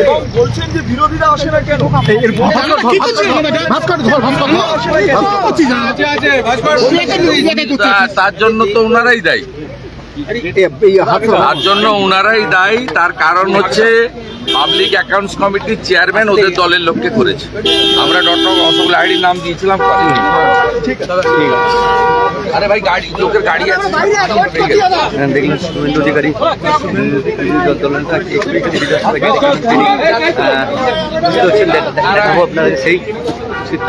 এবং বলছেন যে বিরোধীরা আসে না কেন তার জন্য তো ওনারাই দায়ী তার জন্য ওনারাই দায়ী তার কারণ হচ্ছে পাবলিক অ্যাকাউন্টস কমিটির চেয়ারম্যান ওদের দলের লোককে করেছে। আমরা ডক্টর অশোক লাহিড়ির নাম দিয়েছিলাম করেনি। আরে ভাই গাড়ি লোকের গাড়ি আছে। দেখলেন শুভেন্দু অধিকারী। দলের তিনি হচ্ছেন দেখাবো আপনাদের সেই চিত্র।